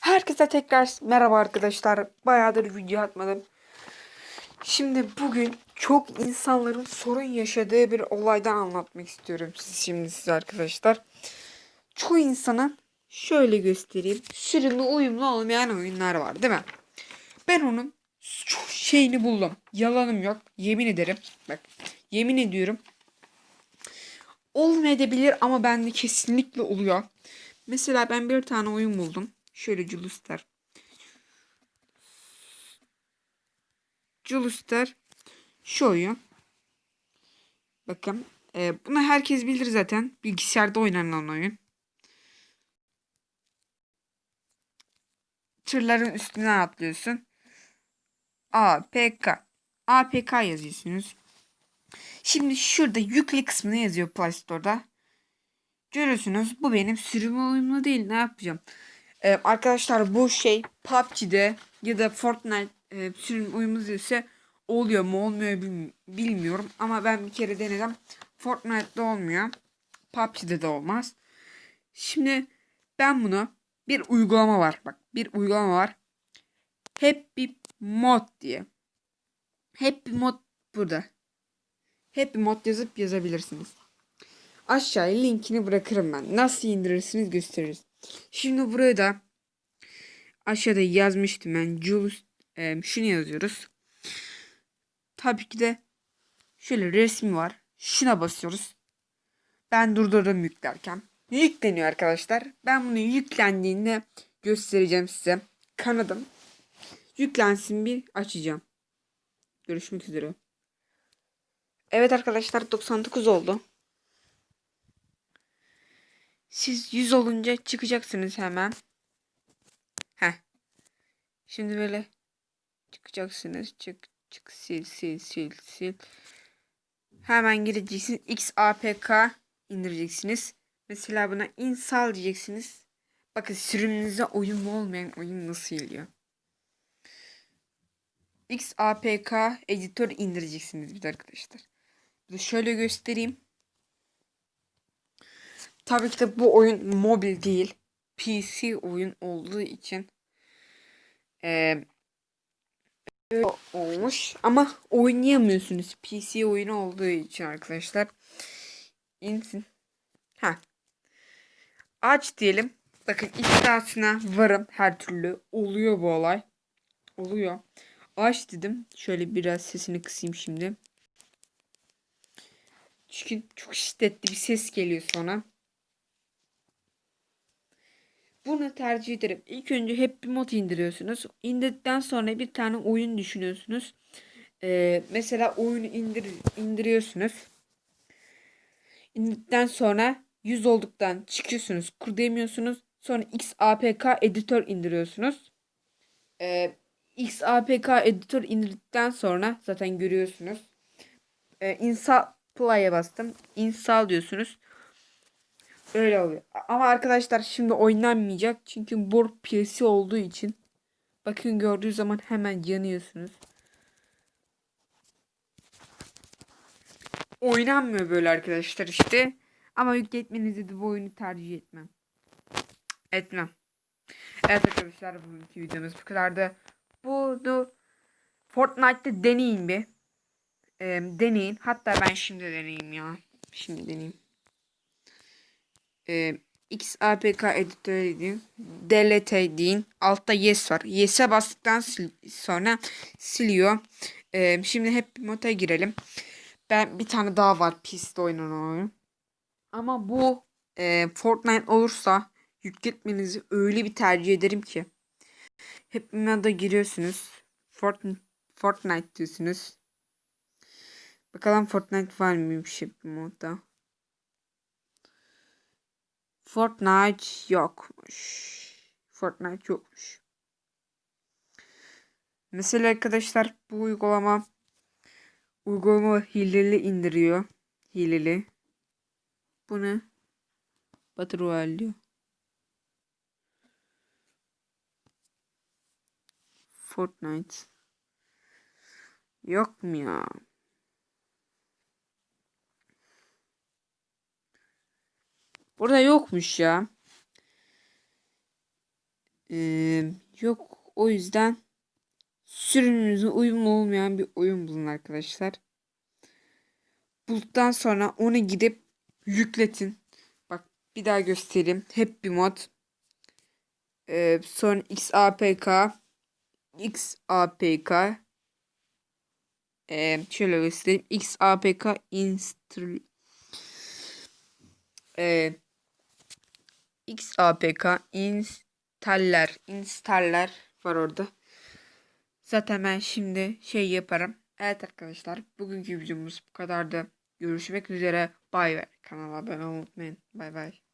Herkese tekrar merhaba arkadaşlar. Bayağıdır video atmadım. Şimdi bugün çok insanların sorun yaşadığı bir olaydan anlatmak istiyorum siz şimdi size arkadaşlar. Çoğu insanın şöyle göstereyim. Sürümlü uyumlu olmayan oyunlar var değil mi? Ben onun şeyini buldum. Yalanım yok. Yemin ederim. Bak yemin ediyorum. Olmayabilir ama bende kesinlikle oluyor. Mesela ben bir tane oyun buldum. Şöyle Julustar. Julustar şu oyun. Bakın. E, bunu herkes bilir zaten. Bilgisayarda oynanan oyun. Tırların üstüne atlıyorsun. APK. APK yazıyorsunuz. Şimdi şurada yükle kısmını yazıyor Play Store'da. Görüyorsunuz bu benim sürüme uyumlu değil. Ne yapacağım? Ee, arkadaşlar bu şey PUBG'de ya da Fortnite e, sürüm uyumlu ise oluyor mu olmuyor bilmi- bilmiyorum. Ama ben bir kere denedim. Fortnite'da olmuyor. PUBG'de de olmaz. Şimdi ben bunu bir uygulama var. Bak bir uygulama var. Happy Mod diye. Happy Mod burada. Happy Mod yazıp yazabilirsiniz. Aşağıya linkini bırakırım ben. Nasıl indirirsiniz gösteririz. Şimdi buraya da aşağıda yazmıştım ben. Jules e, şunu yazıyoruz. Tabii ki de şöyle resmi var. Şuna basıyoruz. Ben durdurdum yüklerken. Yükleniyor arkadaşlar. Ben bunu yüklendiğinde göstereceğim size. Kanadım. Yüklensin bir açacağım. Görüşmek üzere. Evet arkadaşlar 99 oldu. Siz 100 olunca çıkacaksınız hemen. Heh. Şimdi böyle çıkacaksınız. Çık çık sil sil sil sil. Hemen gireceksiniz. XAPK indireceksiniz. Mesela buna install diyeceksiniz. Bakın sürümünüze uyumlu olmayan oyun nasıl geliyor. XAPK editör indireceksiniz bir de arkadaşlar. Şöyle göstereyim. Tabii ki de bu oyun mobil değil. PC oyun olduğu için öyle olmuş ama oynayamıyorsunuz PC oyunu olduğu için arkadaşlar. İnsin. Ha. Aç diyelim. Bakın iddiasına varım her türlü. Oluyor bu olay. Oluyor. Aç dedim. Şöyle biraz sesini kısayım şimdi. Çünkü çok şiddetli bir ses geliyor sonra. Bunu tercih ederim. İlk önce Happy Mod indiriyorsunuz. İndirdikten sonra bir tane oyun düşünüyorsunuz. Ee, mesela oyunu indir, indiriyorsunuz. İndirdikten sonra 100 olduktan çıkıyorsunuz. Kur demiyorsunuz. Sonra XAPK editör indiriyorsunuz. Ee, XAPK editör indirdikten sonra zaten görüyorsunuz. Ee, install play'e bastım. Install diyorsunuz. Öyle oluyor. Ama arkadaşlar şimdi oynanmayacak. Çünkü bu PC olduğu için. Bakın gördüğü zaman hemen yanıyorsunuz. Oynanmıyor böyle arkadaşlar işte. Ama yükletmenizi de bu oyunu tercih etmem. Etmem. Evet arkadaşlar bugünkü videomuz bu kadardı. Bunu Fortnite'da deneyin bir. Ee, deneyin. Hatta ben şimdi deneyeyim ya. Şimdi deneyeyim e, XAPK editörü deyin. Delete deyin. Altta yes var. Yes'e bastıktan sonra siliyor. E, şimdi hep moda girelim. Ben bir tane daha var piste oynanan oyun. Ama bu e, Fortnite olursa yükletmenizi öyle bir tercih ederim ki. Hep moda giriyorsunuz. Fortnite, Fortnite diyorsunuz. Bakalım Fortnite var mıymış hep modda. Fortnite yokmuş. Fortnite yokmuş. Mesela arkadaşlar bu uygulama uygulama hileli indiriyor. Hileli. Bu ne? Battle diyor. Fortnite. Yok mu ya? Burada yokmuş ya. Ee, yok o yüzden sürümünüze uyumlu olmayan bir oyun bulun arkadaşlar. Bulduktan sonra onu gidip yükletin. Bak bir daha göstereyim. Hep bir mod. Ee, sonra XAPK XAPK ee, şöyle göstereyim. XAPK install ee, XAPK installer installer var orada. Zaten ben şimdi şey yaparım. Evet arkadaşlar bugünkü videomuz bu kadardı. Görüşmek üzere. Bay bay. Kanala abone olmayı unutmayın. Bay bay.